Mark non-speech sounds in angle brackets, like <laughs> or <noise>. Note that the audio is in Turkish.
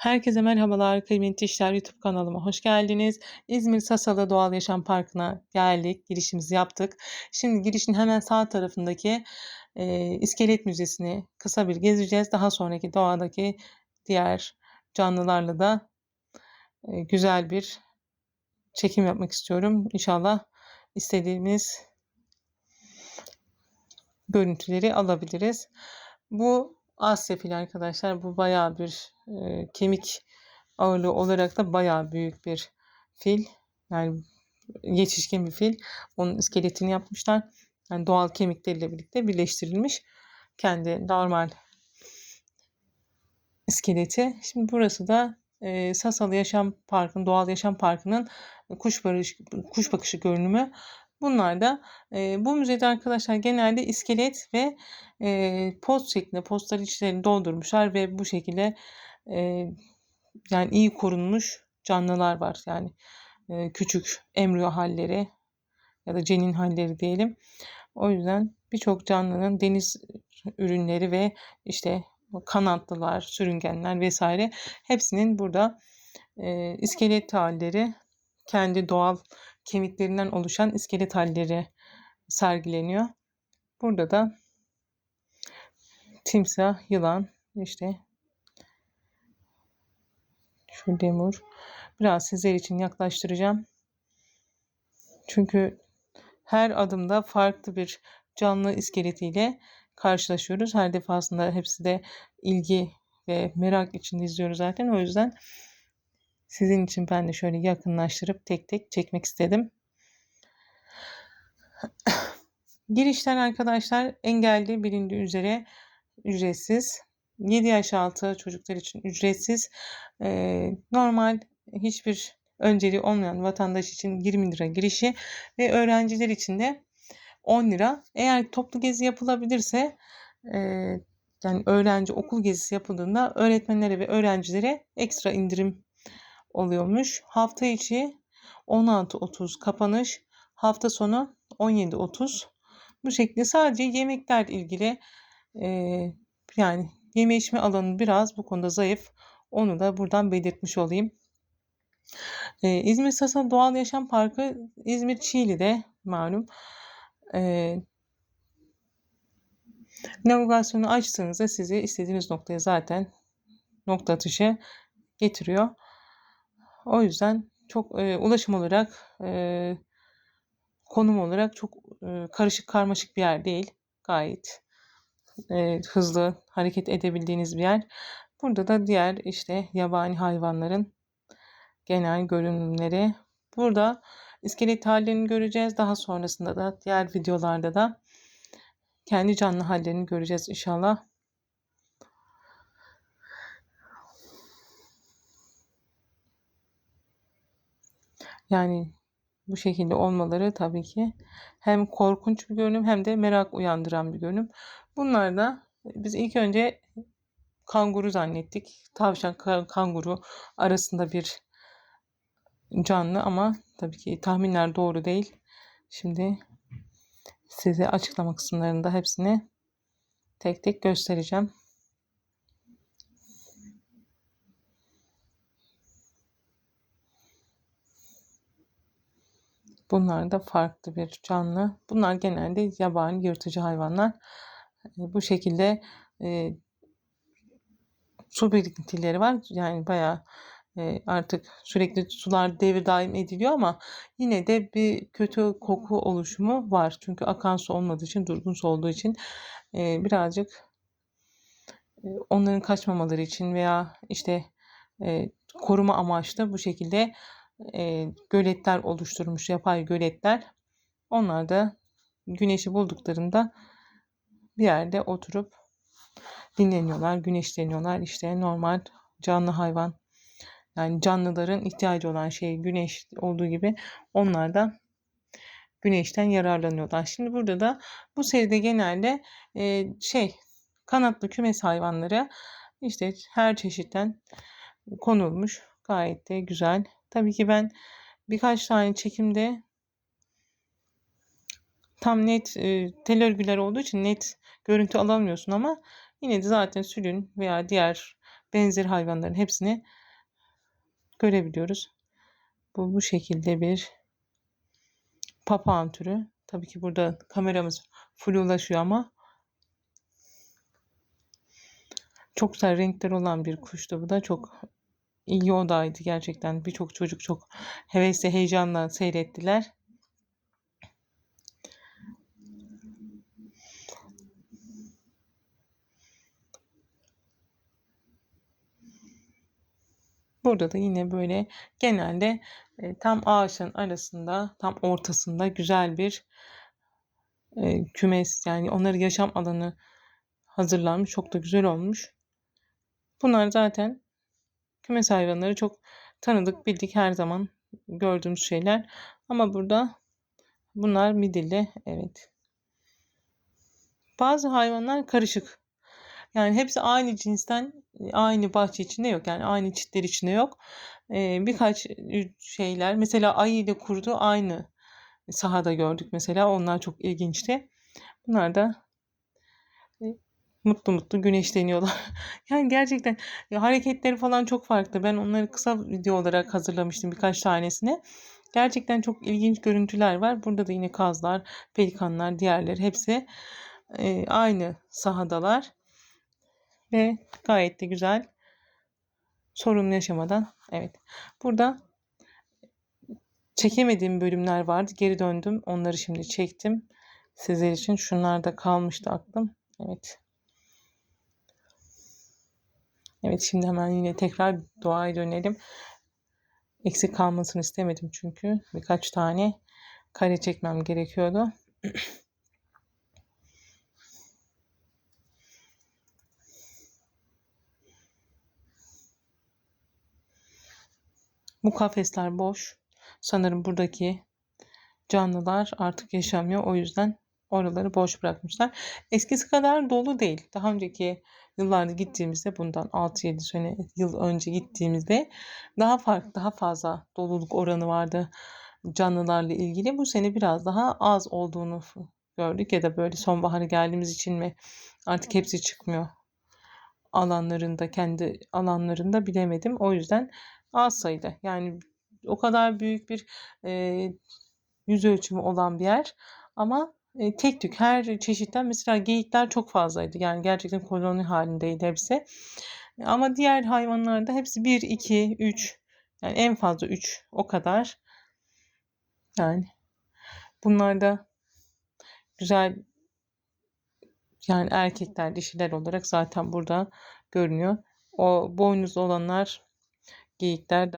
Herkese merhabalar kıymetli işler YouTube kanalıma hoş geldiniz. İzmir Sasalı Doğal Yaşam Parkı'na geldik. Girişimizi yaptık. Şimdi girişin hemen sağ tarafındaki e, İskelet Müzesi'ni kısa bir gezeceğiz. Daha sonraki doğadaki diğer canlılarla da e, güzel bir çekim yapmak istiyorum. İnşallah istediğimiz görüntüleri alabiliriz. Bu Asya fili arkadaşlar. Bu bayağı bir e, kemik ağırlığı olarak da bayağı büyük bir fil. Yani yetişkin bir fil. Onun iskeletini yapmışlar. Yani doğal kemikleriyle birlikte birleştirilmiş. Kendi normal iskeleti. Şimdi burası da e, Sasalı Yaşam Parkı'nın, Doğal Yaşam Parkı'nın kuş, barış, kuş bakışı görünümü. Bunlar da e, bu müzede arkadaşlar genelde iskelet ve e, post şeklinde postlar içlerini doldurmuşlar ve bu şekilde e, yani iyi korunmuş canlılar var. Yani e, küçük embriyo halleri ya da cenin halleri diyelim. O yüzden birçok canlının deniz ürünleri ve işte kanatlılar, sürüngenler vesaire hepsinin burada e, iskelet halleri kendi doğal kemiklerinden oluşan iskelet halleri sergileniyor. Burada da timsah, yılan, işte şu demur. Biraz sizler için yaklaştıracağım. Çünkü her adımda farklı bir canlı iskeletiyle karşılaşıyoruz. Her defasında hepsi de ilgi ve merak içinde izliyoruz zaten. O yüzden sizin için ben de şöyle yakınlaştırıp tek tek çekmek istedim. <coughs> Girişler arkadaşlar engelli bilindiği üzere ücretsiz. 7 yaş altı çocuklar için ücretsiz. Ee, normal hiçbir önceliği olmayan vatandaş için 20 lira girişi ve öğrenciler için de 10 lira. Eğer toplu gezi yapılabilirse e, yani öğrenci okul gezisi yapıldığında öğretmenlere ve öğrencilere ekstra indirim oluyormuş. Hafta içi 16.30 kapanış, hafta sonu 17.30. Bu şekilde sadece yemekler ilgili e, yani yeme içme alanı biraz bu konuda zayıf. Onu da buradan belirtmiş olayım. Ee, İzmir Sasa Doğal Yaşam Parkı İzmir Çiğli'de malum. Ee, navigasyonu açtığınızda sizi istediğiniz noktaya zaten nokta atışı getiriyor. O yüzden çok e, ulaşım olarak e, konum olarak çok e, karışık karmaşık bir yer değil. Gayet e, hızlı hareket edebildiğiniz bir yer. Burada da diğer işte yabani hayvanların genel görünümleri. Burada iskelet hallerini göreceğiz. Daha sonrasında da diğer videolarda da kendi canlı hallerini göreceğiz inşallah. Yani bu şekilde olmaları tabii ki hem korkunç bir görünüm hem de merak uyandıran bir görünüm. Bunlar da biz ilk önce kanguru zannettik. Tavşan kanguru arasında bir canlı ama tabii ki tahminler doğru değil. Şimdi size açıklama kısımlarında hepsini tek tek göstereceğim. Bunlar da farklı bir canlı. Bunlar genelde yabani yırtıcı hayvanlar. Bu şekilde e, su birikintileri var. Yani bayağı e, artık sürekli sular devir daim ediliyor ama yine de bir kötü koku oluşumu var. Çünkü akan su olmadığı için, durgun su olduğu için e, birazcık e, onların kaçmamaları için veya işte e, koruma amaçlı bu şekilde e, göletler oluşturmuş, yapay göletler. Onlar da güneşi bulduklarında bir yerde oturup dinleniyorlar, güneşleniyorlar. İşte normal canlı hayvan yani canlıların ihtiyacı olan şey güneş olduğu gibi onlar da güneşten yararlanıyorlar. Şimdi burada da bu seride genelde e, şey kanatlı kümes hayvanları işte her çeşitten konulmuş. Gayet de güzel. Tabii ki ben birkaç tane çekimde tam net e, tel örgüler olduğu için net görüntü alamıyorsun ama yine de zaten sülün veya diğer benzer hayvanların hepsini görebiliyoruz. Bu bu şekilde bir papağan türü. Tabii ki burada kameramız full ulaşıyor ama çok güzel renkler olan bir kuştu bu da. Çok iyi odaydı gerçekten. Birçok çocuk çok hevesle, heyecanla seyrettiler. Burada da yine böyle genelde e, tam ağaçın arasında, tam ortasında güzel bir e, kümes yani onları yaşam alanı hazırlanmış. Çok da güzel olmuş. Bunlar zaten kümes hayvanları çok tanıdık, bildik her zaman gördüğümüz şeyler. Ama burada bunlar midilli. Evet. Bazı hayvanlar karışık. Yani hepsi aynı cinsten, aynı bahçe içinde yok. Yani aynı çitler içinde yok. Ee, birkaç şeyler, mesela ayı ile kurdu aynı sahada gördük mesela. Onlar çok ilginçti. Bunlar da e, mutlu mutlu güneşleniyorlar. <laughs> yani gerçekten ya, hareketleri falan çok farklı. Ben onları kısa video olarak hazırlamıştım birkaç tanesini. Gerçekten çok ilginç görüntüler var. Burada da yine kazlar, pelikanlar, diğerleri hepsi e, aynı sahadalar. Ve gayet de güzel. Sorun yaşamadan. Evet. Burada çekemediğim bölümler vardı. Geri döndüm. Onları şimdi çektim. Sizler için şunlar da kalmıştı aklım. Evet. Evet şimdi hemen yine tekrar doğaya dönelim. Eksik kalmasını istemedim çünkü. Birkaç tane kare çekmem gerekiyordu. <clears throat> Bu kafesler boş. Sanırım buradaki canlılar artık yaşamıyor. O yüzden oraları boş bırakmışlar. Eskisi kadar dolu değil. Daha önceki yıllarda gittiğimizde bundan 6-7 sene yıl önce gittiğimizde daha farklı, daha fazla doluluk oranı vardı canlılarla ilgili. Bu sene biraz daha az olduğunu gördük ya da böyle sonbaharı geldiğimiz için mi artık hepsi çıkmıyor alanlarında kendi alanlarında bilemedim. O yüzden az sayıda yani o kadar büyük bir e, yüz ölçümü olan bir yer ama tek tük her çeşitten mesela geyikler çok fazlaydı. Yani gerçekten koloni halindeydi hepsi. Ama diğer hayvanlarda hepsi 1, 2, 3 yani en fazla 3 o kadar. Yani bunlar da güzel yani erkekler dişiler olarak zaten burada görünüyor. O boynuzlu olanlar geyikler